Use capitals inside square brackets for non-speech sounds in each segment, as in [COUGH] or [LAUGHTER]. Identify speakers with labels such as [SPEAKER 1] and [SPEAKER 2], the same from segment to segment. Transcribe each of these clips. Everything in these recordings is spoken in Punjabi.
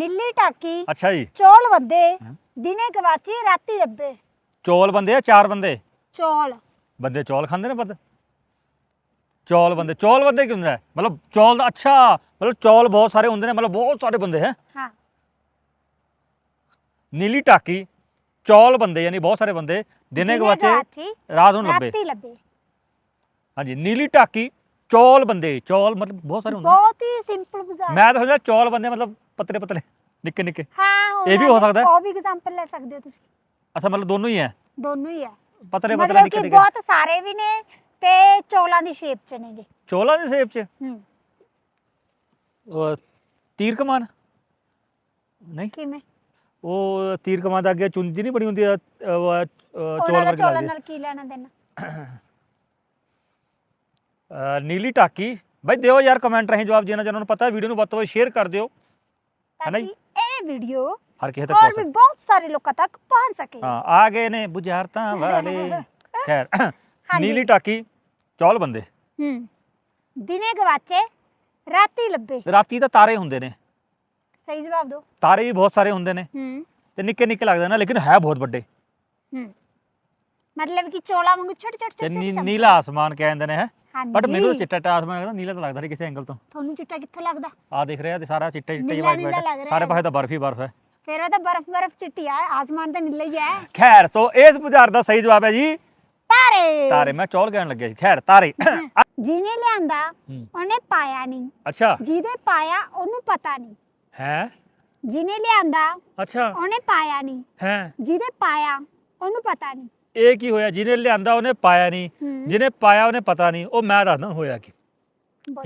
[SPEAKER 1] ਨੀਲੀ ਟਾਕੀ
[SPEAKER 2] ਅੱਛਾ ਜੀ।
[SPEAKER 1] ਚੌਲ ਵੱਧੇ। ਦਿਨੇ ਗਵਾਚੀ ਰਾਤੀ ਲੱਭੇ
[SPEAKER 2] ਚੌਲ ਬੰਦੇ ਆ ਚਾਰ ਬੰਦੇ
[SPEAKER 1] ਚੌਲ।
[SPEAKER 2] ਬੰਦੇ ਚੌਲ ਖਾਂਦੇ ਨੇ ਬੰਦੇ? ਚੌਲ ਬੰਦੇ ਚੌਲ ਬੰਦੇ ਕੀ ਹੁੰਦਾ ਹੈ? ਮਤਲਬ ਚੌਲ ਦਾ ਅੱਛਾ ਮਤਲਬ ਚੌਲ ਬਹੁਤ ਸਾਰੇ ਹੁੰਦੇ ਨੇ ਮਤਲਬ ਬਹੁਤ ਸਾਰੇ ਬੰਦੇ ਹੈ?
[SPEAKER 1] ਹਾਂ।
[SPEAKER 2] ਨੀਲੀ ਟਾਕੀ ਚੌਲ ਬੰਦੇ ਯਾਨੀ ਬਹੁਤ ਸਾਰੇ ਬੰਦੇ ਦਿਨੇ ਗਵਾਚੇ
[SPEAKER 1] ਗਵਾਚੀ
[SPEAKER 2] ਰਾਤ ਨੂੰ ਲੱਭੇ
[SPEAKER 1] ਰਾਤੀ ਲੱਭੇ।
[SPEAKER 2] ਹਾਂਜੀ ਨੀਲੀ ਟਾਕੀ ਚੌਲ ਬੰਦੇ ਚੌਲ ਮਤਲਬ ਬਹੁਤ ਸਾਰੇ ਹੁੰਦੇ ਨੇ।
[SPEAKER 1] ਬਹੁਤ ਹੀ ਸਿੰਪਲ ਬੁਝਾ
[SPEAKER 2] ਮੈਂ ਤਾਂ ਸੋਚਿਆ ਚੌਲ ਬੰਦੇ ਮਤਲਬ ਪਤਲੇ ਪਤਲੇ ਨਿੱਕੇ ਨਿੱਕੇ।
[SPEAKER 1] ਹਾਂ
[SPEAKER 2] ਇਹ ਵੀ ਹੋ ਸਕਦਾ। ਹੈ।
[SPEAKER 1] ਉਹ ਵੀ ਐਗਜ਼ਾਮਪਲ ਲੈ ਸਕਦੇ ਹੋ ਤੁਸੀਂ।
[SPEAKER 2] ਅੱਛਾ ਮਤਲਬ ਦੋਨੋਂ ਹੀ ਹੈ?
[SPEAKER 1] ਦੋਨੋਂ ਹੀ ਹੈ।
[SPEAKER 2] ਪਤਲੇ ਪਤਲੇ
[SPEAKER 1] ਮਤਲਬ
[SPEAKER 2] ਨਿੱਕੇ
[SPEAKER 1] ਕਿ
[SPEAKER 2] ਨਿੱਕੇ।
[SPEAKER 1] ਬਹੁਤ ਸਾਰੇ ਵੀ ਨੇ ਤੇ ਚੌਲਾਂ ਦੀ ਸ਼ੇਪ ਚ ਨੇਗੇ।
[SPEAKER 2] ਚੌਲਾਂ ਦੇ ਸ਼ੇਪ ਚ?
[SPEAKER 1] ਹੂੰ।
[SPEAKER 2] ਉਹ ਤੀਰ ਕਮਾਨ? ਨਹੀਂ।
[SPEAKER 1] ਕਿਵੇਂ?
[SPEAKER 2] ਉਹ ਤੀਰ ਕਮਾਨ ਦਾ ਅੱਗੇ ਚੁੰਜੀ ਨਹੀਂ ਬਣੀ ਹੁੰਦੀ ਅਹ, ਉਹ, ਚੌਲ
[SPEAKER 1] ਦਾ
[SPEAKER 2] ਵਰਗੀ
[SPEAKER 1] ਚੌਲਾਂ
[SPEAKER 2] ਲੱਗਦੀ।
[SPEAKER 1] ਨਾਲ ਕੀ ਲੈਣਾ ਦੇਣਾ?
[SPEAKER 2] ਨੀਲੀ ਟਾਕੀ। ਬਾਈ ਦਿਓ ਯਾਰ ਕਮੈਂਟ ਰਾਹੀਂ ਜਵਾਬ ਜਿਹਨਾਂ ਜਿਹਨਾਂ ਨੂੰ ਪਤਾ ਵੀਡੀਓ ਨੂੰ ਵੱਧ ਤੋਂ ਵੱਧ ਸ਼ੇਅਰ ਕਰ ਦਿਓ। ਹੈ ਨਾ ਜੀ?
[SPEAKER 1] ਇਹ ਵੀਡੀਓ
[SPEAKER 2] ਹਰ ਕਿਸੇ ਤੱਕ
[SPEAKER 1] ਹੋਰ
[SPEAKER 2] ਪਹੁੰਚ
[SPEAKER 1] ਵੀ
[SPEAKER 2] ਸਕੇ।
[SPEAKER 1] ਬਹੁਤ ਸਾਰੇ ਲੋਕਾਂ ਤੱਕ ਪਹੁੰਚ ਸਕੇ।
[SPEAKER 2] ਹਾਂ ਆ ਗਏ ਨੇ ਬੁਝਾਰਤਾਂ [LAUGHS] ਵਾਲੇ। ਖੈਰ
[SPEAKER 1] ਹਾਂਜੀ।
[SPEAKER 2] ਨੀਲੀ ਟਾਕੀ ਚੌਲ ਬੰਦੇ।
[SPEAKER 1] ਹੂੰ। ਦਿਨੇ ਗਵਾਚੇ ਰਾਤੀ ਲੱਭੇ।
[SPEAKER 2] ਰਾਤੀ ਤਾਂ ਤਾਰੇ ਹੁੰਦੇ ਨੇ।
[SPEAKER 1] ਸਹੀ ਜਵਾਬ ਦਿਓ।
[SPEAKER 2] ਤਾਰੇ ਵੀ ਬਹੁਤ ਸਾਰੇ ਹੁੰਦੇ ਨੇ।
[SPEAKER 1] ਹੂੰ।
[SPEAKER 2] ਤੇ ਨਿੱਕੇ ਨਿੱਕੇ ਲੱਗਦੇ ਨੇ ਲੇਕਿਨ ਹੈ ਬਹੁਤ ਵੱਡੇ।
[SPEAKER 1] ਹੂੰ। ਮਤਲਬ ਕਿ ਚੋਲਾ ਵਾਂਗੂ ਛੋਟੇ ਛੋਟੇ
[SPEAKER 2] ਤੇ
[SPEAKER 1] ਛੋਟੇ
[SPEAKER 2] ਨੀ-
[SPEAKER 1] ਛੋਟੇ
[SPEAKER 2] ਨੀਲਾ ਆਸਮਾਨ ਕਹਿੰਦੇ ਨੇ ਹੈ।
[SPEAKER 1] ਹਾਂਜੀ।
[SPEAKER 2] ਬਟ ਮੈਨੂੰ ਤਾਂ ਚਿੱਟਾ ਚਿੱਟਾ ਆਸਮਾਨ ਲੱਗਦਾ ਨੀਲਾ ਤਾਂ ਲੱਗਦਾ ਨਹੀਂ ਕਿਸੇ ਐਂਗਲ ਤੋਂ।
[SPEAKER 1] ਤੁਹਾਨੂੰ ਚਿੱਟਾ ਕਿੱਥੋਂ ਲੱਗਦਾ?
[SPEAKER 2] ਆ ਦੇਖ ਰਿਹਾ ਤੇ ਸਾਰਾ ਚਿੱਟਾ ਚਿੱਟਾ ਹੀ
[SPEAKER 1] ਨੀਲਾ-
[SPEAKER 2] ਵਾਈਟ
[SPEAKER 1] ਨੀਲਾ ਲੱਗ
[SPEAKER 2] ਵਾਈਟ
[SPEAKER 1] ਰਿਹਾ।
[SPEAKER 2] ਸਾਰੇ
[SPEAKER 1] ਹੈ।
[SPEAKER 2] ਪਾਸੇ ਤਾਂ ਬਰਫ ਹੀ ਬਰਫ ਹੈ।
[SPEAKER 1] ਫਿਰ ਉਹ ਤਾਂ ਬਰਫ਼ ਬਰਫ਼ ਚਿੱਟੀ ਆ ਆਸਮਾਨ ਤਾਂ ਨੀਲਾ ਹੀ ਹੈ।
[SPEAKER 2] ਖੈਰ ਸੋ ਇਸ ਬੁਝਾਰ ਦਾ ਸਹੀ ਜਵਾਬ ਹੈ ਜੀ
[SPEAKER 1] ਤਾਰੇ।
[SPEAKER 2] ਤਾਰੇ ਮੈਂ ਚੌਲ ਕਹਿਣ ਲੱਗਿਆ ਜੀ। ਖੈਰ ਤਾਰੇ। [COUGHS]
[SPEAKER 1] ਜਿਹਨੇ ਲਿਆਂਦਾ
[SPEAKER 2] ਹੂੰ।
[SPEAKER 1] ਉਹਨੇ ਪਾਇਆ ਨਹੀਂ
[SPEAKER 2] ਅੱਛਾ।
[SPEAKER 1] ਜਿਹਦੇ ਪਾਇਆ ਉਹਨੂੰ ਪਤਾ ਨਹੀਂ
[SPEAKER 2] ਹੈ?
[SPEAKER 1] ਜਿਹਨੇ ਲਿਆਂਦਾ
[SPEAKER 2] ਅੱਛਾ।
[SPEAKER 1] ਉਹਨੇ ਪਾਇਆ ਨਹੀਂ
[SPEAKER 2] ਹੈ?
[SPEAKER 1] ਜਿਹਦੇ ਪਾਇਆ ਉਹਨੂੰ ਪਤਾ ਨਹੀਂ
[SPEAKER 2] ਇਹ ਕੀ ਹੋਇਆ? ਜਿਹਨੇ ਲਿਆਂਦਾ ਉਹਨੇ ਪਾਇਆ ਨਹੀਂ। ਜਿਹਨੇ ਪਾਇਆ ਉਹਨੇ ਪਤਾ ਨਹੀਂ। ਉਹ ਮੈਂ ਦੱਸਦਾ ਹੋਇਆ ਕੀ।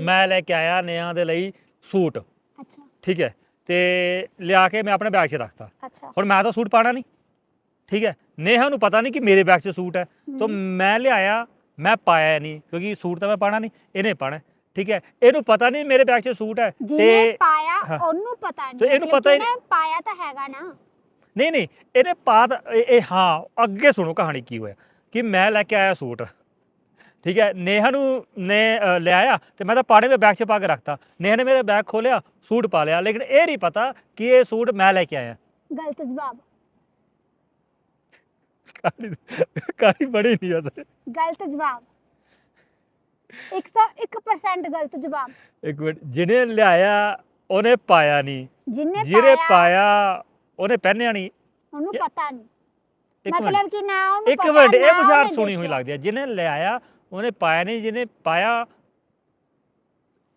[SPEAKER 2] ਮੈਂ ਲੈ ਕੇ ਆਇਆ ਨਿਆਂ ਦੇ ਲਈ ਸੂਟ।
[SPEAKER 1] ਅੱਛਾ।
[SPEAKER 2] ਠੀਕ ਹੈ। ਤੇ ਲਿਆ ਕੇ ਮੈਂ ਆਪਣੇ ਬੈਗ 'ਚ ਰੱਖਤਾ।
[SPEAKER 1] ਅੱਛਾ।
[SPEAKER 2] ਹੁਣ ਮੈਂ ਤਾਂ ਸੂਟ ਪਾਣਾ ਨਹੀਂ। ਠੀਕ ਹੈ। ਨੇਹਾ ਨੂੰ ਪਤਾ ਨਹੀਂ ਕਿ ਮੇਰੇ ਬੈਗ 'ਚ ਸੂਟ ਹੈ। ਤਾਂ ਮੈਂ ਲਿਆਇਆ ਮੈਂ ਪਾਇਆ ਨਹੀਂ। ਕਿਉਂਕਿ ਸੂਟ ਤਾਂ ਮੈਂ ਪਾਣਾ ਨਹੀਂ। ਇਹਨੇ ਪਾਣਾ ਠੀਕ ਹੈ। ਇਹਨੂੰ ਪਤਾ ਨਹੀਂ ਮੇਰੇ ਬੈਗ 'ਚ ਸੂਟ ਹੈ।
[SPEAKER 1] ਜਿਹਨੇ
[SPEAKER 2] ਤੇ
[SPEAKER 1] ਪਾਇਆ। ਉਹਨੂੰ ਪਤਾ ਨਹੀਂ।
[SPEAKER 2] ਤੇ ਇਹਨੂੰ ਪਤਾ ਹੀ
[SPEAKER 1] ਪਾਇਆ ਤਾਂ ਹੈਗਾ ਨਾ।
[SPEAKER 2] ਨਹੀਂ ਨਹੀਂ ਇਹਨੇ ਪਾ ਇਹ ਹਾਂ ਅੱਗੇ ਸੁਣੋ ਕਹਾਣੀ ਕੀ ਹੋਇਆ ਕਿ ਮੈਂ ਲੈ ਕੇ ਆਇਆ ਸੂਟ। ਠੀਕ ਹੈ ਨੇਹਾ ਨੂੰ ਨੇ ਲਿਆਇਆ ਤੇ ਮੈਂ ਤਾਂ ਪਾੜੇ ਵਿੱਚ ਬੈਗ 'ਚ ਪਾ ਕੇ ਰੱਖਤਾ। ਨੇਹਾ ਨੇ ਮੇਰੇ ਬੈਗ ਖੋਲਿਆ ਸੂਟ ਪਾ ਲਿਆ ਲੇਕਿਨ ਇਹ ਨਹੀਂ ਪਤਾ ਕਿ ਇਹ ਸੂਟ ਮੈਂ ਲੈ ਕੇ ਆਇਆ।
[SPEAKER 1] ਗਲਤ ਜਵਾਬ।
[SPEAKER 2] ਕਹਾਣੀ ਬੜੀ ਨਹੀਂ ਵੈਸੇ
[SPEAKER 1] ਗਲਤ ਜਵਾਬ। 101% ਗਲਤ ਜਵਾਬ।
[SPEAKER 2] ਇੱਕ ਮਿੰਟ ਜਿਹਨੇ ਲਿਆਇਆ ਉਹਨੇ ਪਾਇਆ ਨਹੀਂ। ਜਿਹਨੇ
[SPEAKER 1] ਪਾਇਆ
[SPEAKER 2] ਉਹਨੇ ਪਹਿਨਿਆ ਨਹੀਂ।
[SPEAKER 1] ਉਹਨੂੰ ਪਤਾ ਨਹੀਂ।
[SPEAKER 2] ਇੱਕ ਮਿੰਟ।
[SPEAKER 1] ਮਤਲਬ ਕਿ ਨਾ ਉਹਨੂੰ
[SPEAKER 2] ਇੱਕ
[SPEAKER 1] ਪਤਾ,
[SPEAKER 2] ਮਿੰਟ ਇਹ
[SPEAKER 1] ਨਾ ਉਹਨੇ
[SPEAKER 2] ਸੁਣੀ ਹੋਈ
[SPEAKER 1] ਦੇਖਿਆ।
[SPEAKER 2] ਲੱਗਦੀ ਹੈ। ਜਿਹਨੇ ਲਿਆਇਆ ਉਹਨੇ ਪਾਇਆ ਨਹੀਂ ਜਿਹਨੇ ਪਾਇਆ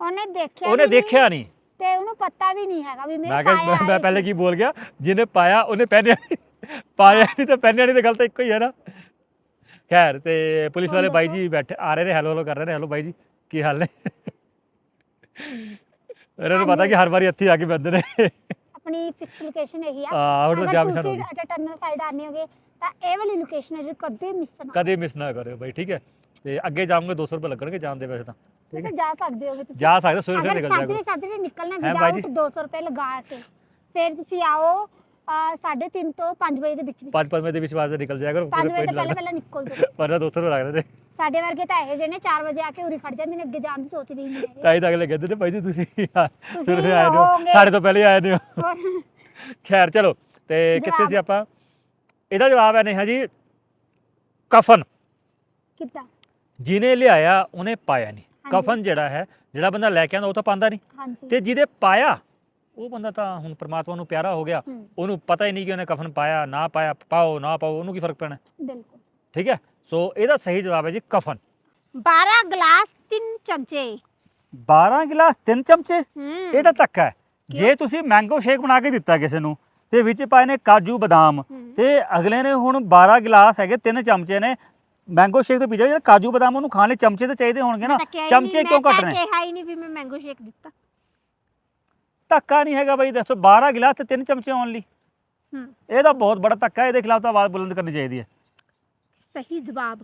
[SPEAKER 1] ਉਹਨੇ ਦੇਖਿਆ
[SPEAKER 2] ਉਹਨੇ
[SPEAKER 1] ਵੀ ਨਹੀਂ
[SPEAKER 2] ਦੇਖਿਆ ਨਹੀਂ।
[SPEAKER 1] ਤੇ ਉਹਨੂੰ ਪਤਾ ਵੀ ਨਹੀਂ ਹੈਗਾ ਵੀ ਮੇਰੇ
[SPEAKER 2] ਮੈਂ
[SPEAKER 1] ਪਾਇਆ
[SPEAKER 2] ਕਿਹਾ ਮੈਂ- ਮੈਂ ਪਹਿਲੇ ਕੀ? ਬੋਲ ਗਿਆ? ਜਿਹਨੇ ਪਾਇਆ ਉਹਨੇ ਪਹਿਨਿਆ ਨਹੀਂ। ਪਾਇਆ ਨਹੀਂ ਤਾਂ ਪਹਿਨਿਆ ਨਹੀਂ ਤਾਂ ਗੱਲ ਤਾਂ ਇੱਕੋ ਹੀ ਹੈ ਨਾ। ਖੈਰ ਤੇ ਪੁਲਿਸ ਵਾਲੇ ਬਾਈ। ਜੀ ਬੈਠੇ ਆ ਰਹੇ ਨੇ ਹੈਲੋ ਹੈਲੋ ਕਰ ਰਹੇ ਨੇ। ਹੈਲੋ ਬਾਈ ਜੀ ਕੀ ਹਾਲ ਨੇ? ਇਹਨਾਂ ਨੂੰ ਪਤਾ ਕਿ ਹਰ ਵਾਰੀ ਇੱਥੇ ਆ ਕੇ ਬੰਦੇ ਨੇ।
[SPEAKER 1] ਆਪਣੀ ਫਿਕਸ ਲੋਕੇਸ਼ਨ ਇਹੀ ਆ।
[SPEAKER 2] ਆ ਹੁਣ ਤਾਂ
[SPEAKER 1] ਅਗਰ
[SPEAKER 2] ਜਾਮ
[SPEAKER 1] ਤੁਸੀਂ
[SPEAKER 2] ਹੋ
[SPEAKER 1] ਟਰਨਲ ਸਾਈਡ ਆਨੇ ਹੋਗੇ ਤਾਂ ਇਹ ਵਾਲੀ ਲੋਕੇਸ਼ਨ ਹੈ ਜੋ ਕਦੇ ਮਿਸ ਨਾ
[SPEAKER 2] ਕਦੇ ਮਿਸ ਨਾ ਕਰਿਓ ਬਾਈ ਠੀਕ ਹੈ। ਤੇ ਅੱਗੇ ਜਾਵਾਂਗੇ 200 ਰੁਪਏ ਲੱਗਣਗੇ ਜਾਣ ਦੇ ਵੈਸੇ ਤਾਂ ਠੀਕ ਹੈ।
[SPEAKER 1] ਤੁਸੀਂ ਜਾ ਸਕਦੇ ਹੋਗੇ ਤੁਸੀਂ।
[SPEAKER 2] ਜਾ ਸਕਦੇ ਸਵੇਰੇ ਸਵੇਰੇ
[SPEAKER 1] ਅਗਰ
[SPEAKER 2] ਨਿਕਲ
[SPEAKER 1] ਸਾਜਰੇ
[SPEAKER 2] ਜਾਏਗਾ
[SPEAKER 1] ਸਾਜਰੇ ਨਿਕਲਣਾ
[SPEAKER 2] ਹੈਂ ਬਾਈ
[SPEAKER 1] ਵਿਦਆਊਟ 200 ਰੁਪਏ ਲਗਾ ਕੇ ਫਿਰ ਤੁਸੀਂ ਆਓ 3:30 ਤੋਂ 5 ਵਜੇ ਦੇ ਵਿੱਚ ਵਿੱਚ।
[SPEAKER 2] 5 ਵਜੇ ਦੇ ਵਿਸ਼ਵਾਸ ਨਿਕਲ ਜਾਇਆ ਕਰੋ
[SPEAKER 1] 5 ਵਜੇ
[SPEAKER 2] ਕੋਈ
[SPEAKER 1] ਤੋਂ ਪਹਿਲਾਂ ਪਹਿਲਾਂ ਨਿਕਲ ਜਾਓ।
[SPEAKER 2] ਪਰ 200 ਰੁਪਏ ਲੱਗਦੇ ਨੇ।
[SPEAKER 1] ਸਾਡੇ ਵਰਗੇ ਤਾਂ ਇਹੋ ਜਿਹੇ ਨੇ 4 ਵਜੇ ਆ ਕੇ ਉਰੀ ਖੜ ਜਾਂਦੇ ਨੇ ਅੱਗੇ ਜਾਣ ਦੀ ਸੋਚਦੇ ਹੀ ਨਹੀਂ ਹੈਗੇ।
[SPEAKER 2] ਤਾਂ ਹੀ ਤਾਂ ਅਗਲੇ ਕਹਿੰਦੇ ਨੇ ਭਾਈ ਜੀ ਤੁਸੀਂ ਸਵੇਰੇ ਆਏ ਹੋ।
[SPEAKER 1] ਹੋਵੋਗੇ।
[SPEAKER 2] ਸਾਡੇ ਤੋਂ ਪਹਿਲੇ ਆਏ ਨੇ ਹੋ
[SPEAKER 1] ਹੋਰ?
[SPEAKER 2] ਖੈਰ ਚਲੋ ਤੇ ਕਿੱਥੇ
[SPEAKER 1] ਜਵਾਬ।
[SPEAKER 2] ਸੀ ਆਪਾਂ? ਇਹਦਾ ਜਵਾਬ ਹੈ ਨੇਹਾ ਜੀ ਕਫਨ।
[SPEAKER 1] ਕਿੱਦਾਂ?
[SPEAKER 2] ਜਿਹਨੇ ਲਿਆਇਆ ਉਹਨੇ ਪਾਇਆ ਨਹੀਂ। ਕਫਨ ਜਿਹੜਾ ਹੈ ਜਿਹੜਾ ਬੰਦਾ ਲੈ ਕੇ ਆਉਂਦਾ ਉਹ ਤਾਂ ਪਾਉਂਦਾ ਨਹੀਂ।
[SPEAKER 1] ਹਾਂਜੀ।
[SPEAKER 2] ਤੇ ਜਿਹਦੇ ਪਾਇਆ ਉਹ ਬੰਦਾ ਤਾਂ ਹੁਣ ਪ੍ਰਮਾਤਮਾ ਨੂੰ ਪਿਆਰਾ ਹੋ ਗਿਆ।
[SPEAKER 1] ਹੂੰ,
[SPEAKER 2] ਉਹਨੂੰ ਪਤਾ ਹੀ ਨਹੀਂ ਕਿ ਉਹਨੇ ਕਫਨ ਪਾਇਆ ਨਾ ਪਾਇਆ ਪਾਓ ਨਾ ਪਾਓ ਉਹਨੂੰ ਕੀ ਫ਼ਰਕ ਪੈਣਾ?
[SPEAKER 1] ਬਿਲਕੁਲ।
[SPEAKER 2] ਠੀਕ ਹੈ? ਸੋ ਇਹਦਾ ਸਹੀ ਜਵਾਬ ਹੈ ਜੀ ਕਫਨ।
[SPEAKER 1] 12 ਗਲਾਸ 3 ਚਮਚੇ।
[SPEAKER 2] 12 ਗਿਲਾਸ 3 ਚਮਚੇ?
[SPEAKER 1] ਹੂੰ।
[SPEAKER 2] ਇਹ ਤਾਂ ਧੱਕਾ ਹੈ। ਜੇ ਤੁਸੀਂ ਮੈਂਗੋ ਸ਼ੇਕ ਬਣਾ ਕੇ ਦਿੱਤਾ ਕਿਸੇ ਨੂੰ ਤੇ ਵਿੱਚ ਪਾਏ ਨੇ ਕਾਜੂ ਬਦਾਮ। ਤੇ ਅਗਲੇ ਨੇ ਹੁਣ 12 ਗਿਲਾਸ ਹੈਗੇ ਤਿੰਨ ਚਮਚੇ ਨੇ। ਮੈਂਗੋ ਸ਼ੇਕ ਤੋਂ ਪੀਜਾ ਜਿਹੜਾ ਕਾਜੂ ਬਦਾਮ ਉਹਨੂੰ ਖਾਣ ਲਈ ਚਮਚੇ ਤਾਂ ਚਾਹੀਦੇ ਹੋਣਗੇ ਨਾ। ਚਮਚੇ ਕਿਉਂ
[SPEAKER 1] ਤਾਂ
[SPEAKER 2] ਰਹੇ
[SPEAKER 1] ਕਿਹਾ ਹੀ ਨਹੀਂ ਵੀ ਮੈਂ ਮੈਂਗੋ ਸ਼ੇਕ ਦਿੱਤਾ।
[SPEAKER 2] ਧੱਕਾ ਨਹੀਂ ਹੈਗਾ ਬਾਈ ਦੱਸੋ 12 ਗਿਲਾਸ ਤੇ ਤਿੰਨ ਚਮਚੇ ਓਨਲੀ
[SPEAKER 1] ਹੂੰ।
[SPEAKER 2] ਇਹ ਤਾਂ ਬਹੁਤ ਬੜਾ ਧੱਕਾ ਇਹਦੇ ਖਿਲਾਫ ਤਾਂ ਆਵਾਜ਼ ਬੁਲੰਦ ਕਰਨੀ ਚਾਹੀਦੀ ਹੈ।
[SPEAKER 1] ਸਹੀ ਜਵਾਬ।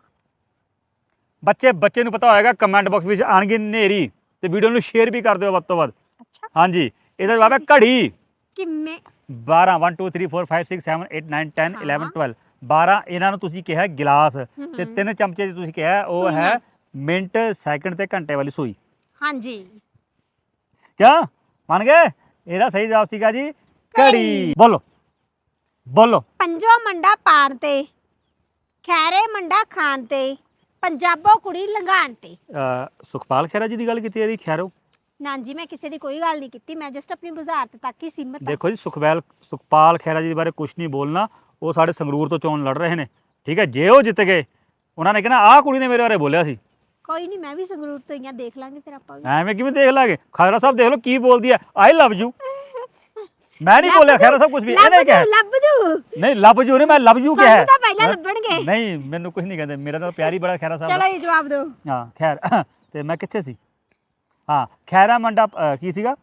[SPEAKER 2] ਬੱਚੇ ਬੱਚੇ ਨੂੰ ਪਤਾ ਹੋਏਗਾ ਕਮੈਂਟ ਬਾਕਸ ਵਿੱਚ ਆਣਗੇ ਨੇਰੀ ਤੇ ਵੀਡੀਓ ਨੂੰ ਸ਼ੇਅਰ ਵੀ ਕਰ ਦਿਓ ਵੱਧ ਤੋਂ ਵੱਧ।
[SPEAKER 1] ਅੱਛਾ।
[SPEAKER 2] ਹਾਂਜੀ ਇਹਦਾ ਜਵਾਬ ਹੈ ਘੜੀ।
[SPEAKER 1] ਕਿੰਨੇ?
[SPEAKER 2] 12 1 2 3 4 5 6 7 8 9 10 11 12 12 ਇਹਨਾਂ ਨੂੰ ਤੁਸੀਂ ਕਿਹਾ ਗਿਲਾਸ ਤੇ
[SPEAKER 1] ਹਮ।
[SPEAKER 2] ਤਿੰਨ ਚਮਚੇ ਦੀ ਤੁਸੀਂ ਕਿਹਾ ਉਹ ਹੈ
[SPEAKER 1] ਸੂਈਆਂ।
[SPEAKER 2] ਮਿੰਟ ਸੈਕਿੰਡ ਤੇ ਘੰਟੇ ਵਾਲੀ ਸੂਈ।
[SPEAKER 1] ਹਾਂਜੀ।
[SPEAKER 2] ਕਿਆ? ਮੰਨ ਗਏ? ਇਹਦਾ ਸਹੀ ਜਵਾਬ ਸੀਗਾ ਜੀ ਘੜੀ। ਬੋਲੋ। ਬੋਲੋ।
[SPEAKER 1] ਪੰਜੋ ਮੰਡਾ ਪਾਣ ਤੇ। ਖੈਰੇ ਮੰਡਾ ਖਾਣ ਤੇ ਪੰਜਾਬੋ ਕੁੜੀ ਲੰਘਾਣ ਤੇ।
[SPEAKER 2] ਅਹ ਸੁਖਪਾਲ ਖਹਿਰਾ ਜੀ ਦੀ ਗੱਲ ਕੀਤੀ ਇਹਦੀ ਖੈਰੋ?
[SPEAKER 1] ਨਾ ਜੀ ਮੈਂ ਕਿਸੇ ਦੀ ਕੋਈ ਗੱਲ ਨਹੀਂ ਕੀਤੀ ਮੈਂ ਜਸਟ ਆਪਣੀ ਬੁਝਾਰਤ ਤੱਕ ਹੀ ਸੀਮਤ ਹਾਂ।
[SPEAKER 2] ਦੇਖੋ ਜੀ ਸੁਖਪਾਲ ਸੁਖਪਾਲ ਖਹਿਰਾ ਜੀ ਦੇ ਬਾਰੇ ਕੁਝ ਨਹੀਂ ਬੋਲਣਾ ਉਹ ਸਾਡੇ ਸੰਗਰੂਰ ਤੋਂ ਚੋਣ ਲੜ ਰਹੇ ਨੇ। ਠੀਕ ਹੈ ਜੇ ਉਹ ਜਿੱਤ ਗਏ ਉਹਨਾਂ ਨੇ ਕਹਿਣਾ ਆਹ ਕੁੜੀ ਨੇ ਮੇਰੇ ਬਾਰੇ ਬੋਲਿਆ ਸੀ।
[SPEAKER 1] ਕੋਈ ਨਹੀਂ ਮੈਂ ਵੀ ਸੰਗਰੂਰ ਤੋਂ ਹੀ ਆ ਦੇਖ ਲਾਂਗੇ ਫਿਰ ਆਪਾਂ ਵੀ।
[SPEAKER 2] ਐਵੇਂ ਕਿਵੇਂ ਦੇਖ ਲਾਂਗੇ? ਖੈਰਾ ਸਾਹਿਬ ਦੇਖ ਲਓ ਕੀ ਬੋਲਦੀ ਹੈ ਆਈ ਲਵ ਯੂ ਮੈਂ ਨਹੀਂ ਬੋਲਿਆ ਖੈਰਾ ਸਾਹਿਬ ਕੁਝ ਵੀ। ਇਹਨੇ
[SPEAKER 1] ਲੱਭ
[SPEAKER 2] ਕਿਹਾ
[SPEAKER 1] ਜੂ ਲੱਭ ਜੂ।
[SPEAKER 2] ਨਹੀਂ ਲਵ ਯੂ ਨਹੀਂ ਮੈਂ ਲਵ ਯੂ ਕਿਹਾ।
[SPEAKER 1] ਤੁਹਾਨੂੰ ਤਾਂ ਪਹਿਲਾਂ ਲੱਭਣਗੇ।
[SPEAKER 2] ਨਹੀਂ ਮੈਨੂੰ ਕੁਝ ਨਹੀਂ ਕਹਿੰਦੇ। ਮੇਰਾ ਤਾਂ ਪਿਆਰ ਬੜਾ ਖੈਰਾ ਸਾਹਿਬ।
[SPEAKER 1] ਚਲੋ ਜੀ ਜਵਾਬ ਦਿਓ।
[SPEAKER 2] ਹਾਂ ਖੈਰ [COUGHS] ਤੇ ਮੈਂ ਕਿੱਥੇ ਸੀ? ਹਾਂ ਖੈਰਾ ਮੰਡਾ ਕੀ ਸੀਗਾ?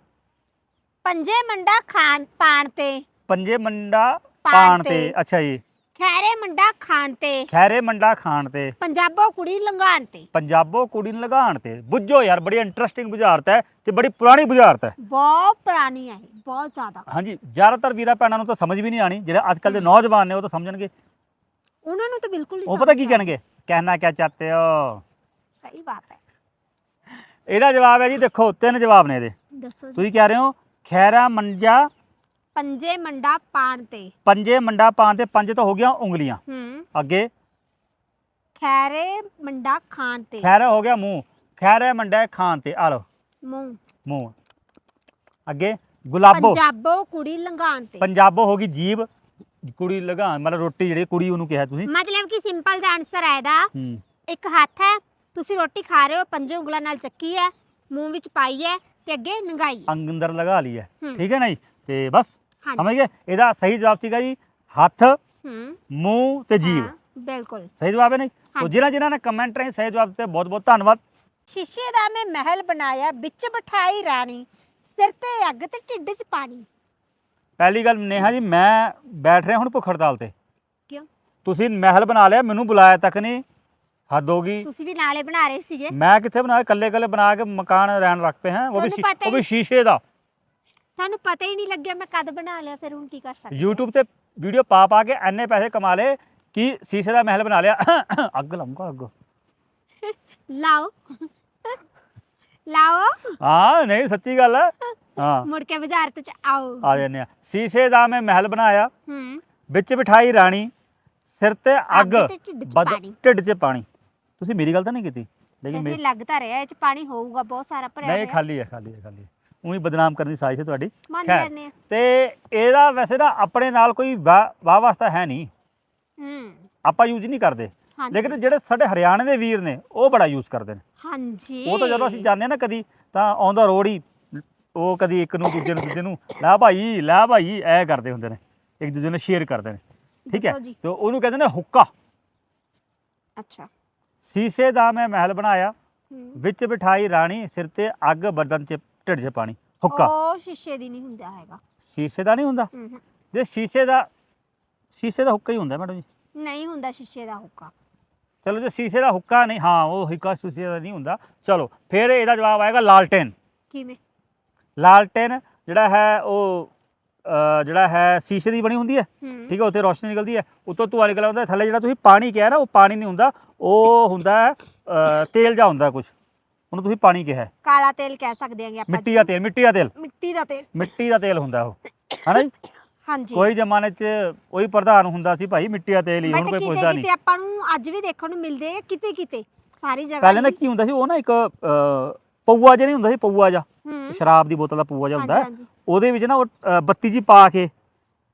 [SPEAKER 1] ਪੰਜੇ ਮੰਡਾ ਖਾਣ ਪਾਣ ਤੇ।
[SPEAKER 2] ਪੰਜੇ ਮੰਡਾ
[SPEAKER 1] ਪਾਣ
[SPEAKER 2] ਤੇ। ਅੱਛਾ ਜੀ।
[SPEAKER 1] ਖੈਰੇ ਮੰਡਾ ਖਾਣ ਤੇ।
[SPEAKER 2] ਖੈਰੇ ਮੰਡਾ ਖਾਣ ਤੇ।
[SPEAKER 1] ਪੰਜਾਬੋ ਕੁੜੀ ਲੰਘਾਣ ਤੇ।
[SPEAKER 2] ਪੰਜਾਬੋ ਕੁੜੀ ਨੂੰ ਤੇ। ਬੁੱਝੋ ਯਾਰ ਬੜੀ ਇੰਟਰਸਟਿੰਗ ਬੁਝਾਰਤ ਹੈ ਤੇ ਬੜੀ ਪੁਰਾਣੀ ਬੁਝਾਰਤ ਹੈ।
[SPEAKER 1] ਬਹੁਤ ਪੁਰਾਣੀ ਹੈ ਇਹ, ਬਹੁਤ ਜ਼ਿਆਦਾ।
[SPEAKER 2] ਹਾਂਜੀ ਜ਼ਿਆਦਾਤਰ ਵੀਰਾ ਭੈਣਾਂ ਨੂੰ ਤਾਂ ਸਮਝ ਵੀ ਨਹੀਂ ਆਣੀ ਜਿਹੜੇ ਅੱਜ ਕੱਲ ਦੇ ਨੌਜਵਾਨ ਨੇ ਉਹ ਤਾਂ ਸਮਝਣਗੇ।
[SPEAKER 1] ਉਹਨਾਂ ਨੂੰ ਤਾਂ ਬਿਲਕੁਲ ਨਹੀਂ
[SPEAKER 2] ਉਹ ਪਤਾ ਕੀ
[SPEAKER 1] ਸਮਝ ਆਉਂਦਾ।
[SPEAKER 2] ਕਹਿਣਗੇ? ਕਹਿਣਾ ਕਿਆ ਚਾਹਤੇ ਹੋ?
[SPEAKER 1] ਸਹੀ ਬਾਤ ਹੈ।
[SPEAKER 2] ਇਹਦਾ ਜਵਾਬ ਹੈ ਜੀ ਦੇਖੋ ਤਿੰਨ ਜਵਾਬ ਨੇ ਇਹਦੇ।
[SPEAKER 1] ਦੱਸੋ ਜੀ।
[SPEAKER 2] ਤੁਸੀਂ ਕਹਿ ਰਹੇ ਹੋ ਖੈਰਾ ਮੰਜਾ
[SPEAKER 1] ਪੰਜੇ ਮੰਡਾ ਪਾਣ ਤੇ।
[SPEAKER 2] ਪੰਜੇ ਮੰਡਾ ਪਾਣ ਤੇ ਪੰਜ ਤਾਂ ਹੋ ਗਿਆ ਉਂਗਲੀਆਂ।
[SPEAKER 1] ਹੂੰ।
[SPEAKER 2] ਅੱਗੇ।
[SPEAKER 1] ਖੈਰੇ ਮੰਡਾ ਖਾਣ ਤੇ।
[SPEAKER 2] ਖੈਰਾ ਹੋ ਗਿਆ ਮੂੰਹ। ਖੈਰਾ ਮੰਡਾ ਖਾਣ ਤੇ। ਆ ਲਓ।
[SPEAKER 1] ਮੂੰਹ।
[SPEAKER 2] ਮੂੰਹ। ਅੱਗੇ। ਗੁਲਾਬੋ।
[SPEAKER 1] ਪੰਜਾਬੋ ਕੁੜੀ ਲੰਘਾਣ ਤੇ।
[SPEAKER 2] ਪੰਜਾਬੋ ਹੋ ਗਈ ਜੀਬ। ਕੁੜੀ ਲਗਾਉਣ ਮਤਲਬ ਰੋਟੀ ਜਿਹੜੀ ਕੁੜੀ ਉਹਨੂੰ ਕਿਹਾ ਤੁਸੀਂ।
[SPEAKER 1] ਮਤਲਬ ਕਿ ਸਿੰਪਲ ਜਿਹਾ ਆਨਸਰ ਹੈ ਇਹਦਾ।
[SPEAKER 2] ਹੂੰ।
[SPEAKER 1] ਇੱਕ ਹੱਥ ਹੈ ਤੁਸੀਂ ਰੋਟੀ ਖਾ ਰਹੇ ਹੋ ਪੰਜੇ ਉਂਗਲਾਂ ਨਾਲ ਚੱਕੀ ਹੈ ਮੂੰਹ ਵਿੱਚ ਪਾਈ ਹੈ ਤੇ ਅੱਗੇ ਨੰਗਾਈ ਹੈ।
[SPEAKER 2] ਅੰਦਰ ਲਗਾ ਲਈ ਹੈ।
[SPEAKER 1] ਹੂੰ।
[SPEAKER 2] ਠੀਕ ਹੈ ਨਾ ਜੀ? ਤੇ ਬਸ। ਸਮਝ ਗਏ? ਇਹਦਾ ਸਹੀ ਜਵਾਬ ਸੀਗਾ ਜੀ ਹੱਥ
[SPEAKER 1] ਹੂੰ।
[SPEAKER 2] ਮੂੰਹ ਤੇ ਜੀਭ।
[SPEAKER 1] ਹਾਂ, ਬਿਲਕੁਲ।
[SPEAKER 2] ਸਹੀ ਜਵਾਬ ਹੈ ਨਹੀਂ? ਤੋ
[SPEAKER 1] ਹਾਂਜੀ।
[SPEAKER 2] ਜਿਨ੍ਹਾਂ ਜਿਨ੍ਹਾਂ ਨੇ ਕਮੈਂਟ ਰਾਹੀਂ ਸਹੀ ਜਵਾਬ ਦਿੱਤੇ ਬਹੁਤ ਬਹੁਤ ਧੰਨਵਾਦ।
[SPEAKER 1] ਸ਼ੀਸ਼ੇ ਦਾ ਮੈਂ ਮਹਿਲ ਬਣਾਇਆ ਵਿੱਚ ਬਿਠਾਈ ਰਾਣੀ ਸਿਰ ਤੇ ਅੱਗ ਤੇ ਢਿੱਡ 'ਚ ਪਾਣੀ।
[SPEAKER 2] ਪਹਿਲੀ ਗੱਲ ਨੇਹਾ ਜੀ ਮੈਂ ਬੈਠ ਰਿਹਾ ਹੁਣ ਭੁੱਖ ਹੜਤਾਲ ਤੇ।
[SPEAKER 1] ਕਿਉਂ?
[SPEAKER 2] ਤੁਸੀਂ ਮਹਿਲ ਬਣਾ ਲਿਆ ਮੈਨੂੰ ਬੁਲਾਇਆ ਤੱਕ ਨਹੀਂ ਹੱਦ ਹੋ ਗਈ।
[SPEAKER 1] ਤੁਸੀਂ ਵੀ ਨਾਲੇ ਬਣਾ ਰਹੇ ਸੀਗੇ।
[SPEAKER 2] ਮੈਂ ਕਿੱਥੇ ਬਣਾਇਆ? ਕੱਲੇ ਕੱਲੇ ਬਣਾ ਕੇ ਮਕਾਨ ਰਹਿਣ ਰੱਖ ਪਏ ਹਾਂ ਉਹ ਵੀ
[SPEAKER 1] ਤੁਹਾਨੂੰ
[SPEAKER 2] ਸ਼ੀ-
[SPEAKER 1] ਪਤਾ
[SPEAKER 2] ਉਹ
[SPEAKER 1] ਹੀ-
[SPEAKER 2] ਵੀ ਸ਼ੀਸ਼ੇ ਦਾ।
[SPEAKER 1] ਤੁਹਾਨੂੰ ਪਤਾ ਹੀ ਨਹੀਂ ਲੱਗਿਆ ਮੈਂ ਕਦ ਬਣਾ ਲਿਆ ਫਿਰ ਹੁਣ ਕੀ ਕਰ ਸਕਦੇ
[SPEAKER 2] YouTube ਤੇ ਵੀਡੀਓ ਪਾ ਪਾ ਕੇ ਐਨੇ ਪੈਸੇ ਕਮਾ ਲਏ ਕਿ ਸ਼ੀਸ਼ੇ ਦਾ ਮਹਿਲ ਬਣਾ ਲਿਆ। ਅੱਗ ਲਾਉਂਗਾ ਅੱਗ।
[SPEAKER 1] ਲਾਓ। ਲਾਓ।
[SPEAKER 2] ਹਾਂ ਨਹੀਂ ਸੱਚੀ ਗੱਲ ਹੈ ਹਾਂ।
[SPEAKER 1] ਮੁੜ ਕੇ ਬਾਜ਼ਾਰ ਚ ਆਓ।
[SPEAKER 2] ਆ ਜਾਂਦੇ ਆ। ਸ਼ੀਸ਼ੇ ਦਾ ਮੈਂ ਮਹਿਲ ਬਣਾਇਆ।
[SPEAKER 1] ਹੂੰ।
[SPEAKER 2] ਵਿੱਚ ਬਿਠਾਈ ਰਾਣੀ ਸਿਰ ਤੇ ਅੱਗ
[SPEAKER 1] ਤੇ ਢਿੱਡ 'ਚ
[SPEAKER 2] ਬਦ-
[SPEAKER 1] ਪਾਣੀ।
[SPEAKER 2] ਢਿੱਡ 'ਚ ਪਾਣੀ। ਤੁਸੀਂ ਮੇਰੀ ਗੱਲ ਤਾਂ ਨਹੀਂ ਕੀਤੀ? ਲੇਕਿਨ
[SPEAKER 1] ਵੈਸੇ
[SPEAKER 2] ਮੇਰੀ
[SPEAKER 1] ਲੱਗਦਾ ਰਿਹਾ ਇਹ ਚ ਪਾਣੀ ਹੋਊਗਾ ਬਹੁਤ ਸਾਰਾ ਭਰਿਆ
[SPEAKER 2] ਨਹੀਂ
[SPEAKER 1] ਹੋਇਆ।
[SPEAKER 2] ਖਾਲੀ ਹੈ ਖਾਲੀ ਹੈ ਖਾਲੀ ਹੈ। ਉਹੀ ਬਦਨਾਮ ਕਰਨ ਦੀ ਸਾਜ਼ਿਸ਼ ਹੈ ਤੁਹਾਡੀ।
[SPEAKER 1] ਮੰਨ
[SPEAKER 2] ਖੈਰ।
[SPEAKER 1] ਲੈਨੇ ਆ।
[SPEAKER 2] ਤੇ ਇਹਦਾ ਵੈਸੇ ਨਾ ਆਪਣੇ ਨਾਲ ਕੋਈ ਵਾਹ ਵਾਹ ਵਾਸਤਾ ਹੈ ਨਹੀਂ।
[SPEAKER 1] ਹੂੰ।
[SPEAKER 2] ਆਪਾਂ ਯੂਜ਼ ਨਹੀਂ ਕਰਦੇ।
[SPEAKER 1] ਹਾਂਜੀ।
[SPEAKER 2] ਲੇਕਿਨ ਜਿਹੜੇ ਸਾਡੇ ਹਰਿਆਣੇ ਦੇ ਵੀਰ ਨੇ ਉਹ ਬੜਾ ਯੂਜ਼ ਕਰਦੇ ਨੇ।
[SPEAKER 1] ਹਾਂਜੀ।
[SPEAKER 2] ਉਹ ਤਾਂ ਜਦੋਂ ਅਸੀਂ ਜਾਂਦੇ ਹਾਂ ਨਾ ਕਦੀ ਤਾਂ ਔਨ ਦਾ ਰੋਡ ਹੀ ਉਹ ਕਦੀ ਇੱਕ ਨੂੰ ਦੂਜੇ ਨੂੰ ਦੂਜੇ ਨੂੰ ਲੈ ਭਾਈ ਲੈ ਭਾਈ ਐ ਕਰਦੇ ਹੁੰਦੇ ਨੇ। ਇੱਕ ਦੂਜੇ ਨੂੰ ਸ਼ੇਅਰ ਕਰਦੇ ਨੇ। ਠੀਕ ਹੈ?
[SPEAKER 1] ਦੱਸੋ ਜੀ।
[SPEAKER 2] ਤੇ ਉਹਨੂੰ ਕਹਿੰਦੇ ਨੇ ਹੁੱਕਾ।
[SPEAKER 1] ਅੱਛਾ।
[SPEAKER 2] ਸ਼ੀਸ਼ੇ ਦਾ ਮੈਂ ਮਹਿਲ ਬਣਾਇਆ।
[SPEAKER 1] ਹੂੰ।
[SPEAKER 2] ਵਿੱਚ ਬਿਠਾਈ ਰਾਣੀ ਸਿਰ ਤੇ ਅੱਗ ਬਰਦਨ 'ਚ ਢਿੱਡ 'ਚ ਪਾਣੀ ਹੁੱਕਾ।
[SPEAKER 1] ਉਹ ਸ਼ੀਸ਼ੇ ਦੀ ਨਹੀਂ ਹੁੰਦਾ ਹੈਗਾ।
[SPEAKER 2] ਸ਼ੀਸ਼ੇ ਦਾ ਨਹੀਂ ਹੁੰਦਾ। ਜੇ ਸ਼ੀਸ਼ੇ ਦਾ ਸ਼ੀਸ਼ੇ ਦਾ ਹੁੱਕਾ ਹੀ ਹੁੰਦਾ ਮੈਡਮ ਜੀ।
[SPEAKER 1] ਨਹੀਂ ਹੁੰਦਾ ਸ਼ੀਸ਼ੇ ਦਾ ਹੁੱਕਾ।
[SPEAKER 2] ਚਲੋ ਜੇ ਸ਼ੀਸ਼ੇ ਦਾ ਹੁੱਕਾ ਨਹੀਂ ਹਾਂ ਉਹ ਹੁੱਕਾ ਸ਼ੀਸ਼ੇ ਦਾ ਨਹੀਂ ਹੁੰਦਾ। ਚਲੋ ਫਿਰ ਇਹਦਾ ਜਵਾਬ ਆਏਗਾ ਲਾਲਟੇਨ।
[SPEAKER 1] ਕਿਵੇਂ?
[SPEAKER 2] ਲਾਲਟੇਨ ਜਿਹੜਾ ਹੈ ਉਹ ਅ, ਜਿਹੜਾ ਹੈ ਸ਼ੀਸ਼ੇ ਦੀ ਬਣੀ ਹੁੰਦੀ ਹੈ।
[SPEAKER 1] ਹੂੰ।
[SPEAKER 2] ਠੀਕ ਹੈ ਉੱਤੇ ਰੋਸ਼ਨੀ ਨਿਕਲਦੀ ਹੈ। ਉੱਤੋਂ ਧੂਆ ਨਿਕਲ ਆਉਂਦਾ ਹੈ। ਥੱਲੇ ਜਿਹੜਾ ਤੁਸੀਂ ਪਾਣੀ ਕਿਹਾ ਨਾ ਉਹ ਪਾਣੀ ਨਹੀਂ ਹੁੰਦਾ। ਉਹ ਹੁੰਦਾ ਹੈ, ਅ, ਤੇਲ ਜਾ ਹੁੰਦਾ ਕੁਝ ਉਹਨੂੰ ਤੁਸੀਂ ਪਾਣੀ ਕਿਹਾ ਹੈ।
[SPEAKER 1] ਕਾਲਾ ਤੇਲ ਕਹਿ ਸਕਦੇ ਆਂਗੇ ਆਪਾਂ
[SPEAKER 2] ਮਿੱਟੀ ਦਾ ਤੇਲ ਮਿੱਟੀ ਦਾ ਤੇਲ?
[SPEAKER 1] ਮਿੱਟੀ ਦਾ ਤੇਲ।
[SPEAKER 2] ਮਿੱਟੀ ਦਾ ਤੇਲ ਹੁੰਦਾ ਉਹ ਹਨਾ ਜੀ?
[SPEAKER 1] ਹਾਂਜੀ।
[SPEAKER 2] ਕੋਈ ਜ਼ਮਾਨੇ 'ਚ ਉਹੀ ਪ੍ਰਧਾਨ ਹੁੰਦਾ ਸੀ ਭਾਈ ਮਿੱਟੀ ਦਾ ਤੇਲ ਹੀ ਹੁਣ
[SPEAKER 1] ਬਟ
[SPEAKER 2] ਕੋਈ
[SPEAKER 1] ਕਿਤੇ
[SPEAKER 2] ਪੁੱਛਦਾ ਨਹੀਂ।
[SPEAKER 1] ਕਿਤੇ ਆਪਾਂ ਨੂੰ ਅੱਜ ਵੀ ਦੇਖਣ ਨੂੰ ਮਿਲਦੇ ਆ ਕਿਤੇ ਕਿਤੇ ਸਾਰੀ ਜਗ੍ਹਾ
[SPEAKER 2] ਪਹਿਲੇ ਨਾ
[SPEAKER 1] ਨਹੀਂ।
[SPEAKER 2] ਕੀ ਹੁੰਦਾ ਸੀ ਉਹ ਨਾ ਇੱਕ ਅ, ਪਊਆ ਜਿਹਾ ਨਹੀਂ ਹੁੰਦਾ ਸੀ ਪਊਆ ਜਿਹਾ।
[SPEAKER 1] ਹੂੰ।
[SPEAKER 2] ਸ਼ਰਾਬ ਦੀ ਬੋਤਲ ਦਾ ਪਊਆ ਜਿਹਾ ਹੁੰਦਾ। ਹੈ
[SPEAKER 1] ਹਾਂਜੀ,
[SPEAKER 2] ਉਹਦੇ ਵਿੱਚ ਨਾ ਉਹ ਬੱਤੀ ਜੀ ਪਾ ਕੇ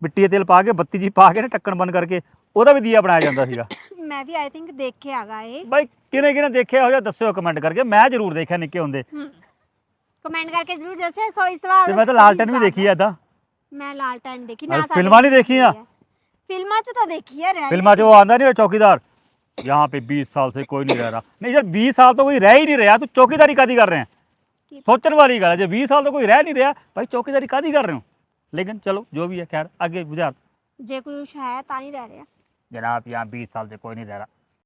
[SPEAKER 2] ਮਿੱਟੀ ਦਾ ਤੇਲ ਪਾ ਕੇ ਬੱਤੀ ਜੀ ਪਾ ਕੇ ਨਾ ਢੱਕਣ ਬੰਦ ਕਰਕੇ ਉਹਦਾ ਵੀ ਦੀਆ ਬਣਾਇਆ ਜਾਂਦਾ ਸੀਗਾ।
[SPEAKER 1] ਹਾਂਜੀ। ਮੈਂ ਵੀ ਆਈ ਥਿੰਕ ਦੇਖਿਆ ਹੈਗਾ ਇਹ
[SPEAKER 2] ਬਾਈ ਕਿਨੇ ਕਿਨੇ ਦੇਖਿਆ ਹੋਇਆ ਦੱਸਿਓ ਕਮੈਂਟ ਕਰਕੇ ਮੈਂ ਜ਼ਰੂਰ ਦੇਖਿਆ ਨਿੱਕੇ ਹੁੰਦੇ
[SPEAKER 1] ਕਮੈਂਟ ਕਰਕੇ ਜ਼ਰੂਰ ਦੱਸਿਓ ਸੋ ਇਸ ਸਵਾਲ
[SPEAKER 2] ਤੇ
[SPEAKER 1] ਦਾ
[SPEAKER 2] ਮੈਂ ਤਾਂ
[SPEAKER 1] ਸਹੀ
[SPEAKER 2] ਲਾਲਟਨ ਵੀ
[SPEAKER 1] ਜਵਾਬ
[SPEAKER 2] ਦੇਖੀ ਆ ਏਦਾਂ
[SPEAKER 1] ਮੈਂ ਲਾਲਟਨ ਦੇਖੀ
[SPEAKER 2] ਅਰੇ
[SPEAKER 1] ਨਾ ਸਾਡੇ
[SPEAKER 2] ਫਿਲਮਾਂ ਨਹੀਂ ਦੇਖੀਆਂ?
[SPEAKER 1] ਹੈ। ਫਿਲਮਾਂ 'ਚ ਤਾਂ ਦੇਖੀ ਹੈ reality
[SPEAKER 2] फिल्मा जो वो आंदा नहीं वो चौकीदार यहाँ पे 20 साल से कोई नहीं रह रहा नहीं जब 20 साल तो कोई रह ही नहीं रहा तो चौकीदारी कादी कर रहे हैं
[SPEAKER 1] की-
[SPEAKER 2] सोचने वाली गल है जब 20 साल तो कोई रह नहीं रहा भाई चौकीदारी कादी कर रहे हो लेकिन चलो जो भी है खैर आगे बुझा
[SPEAKER 1] ਜੇ ਕੁਝ ਹੈ ਤਾਂ ਹੀ ਰਹਿ ਰਿਹਾ
[SPEAKER 2] जनाब यहाँ 20 साल से कोई नहीं रह रहा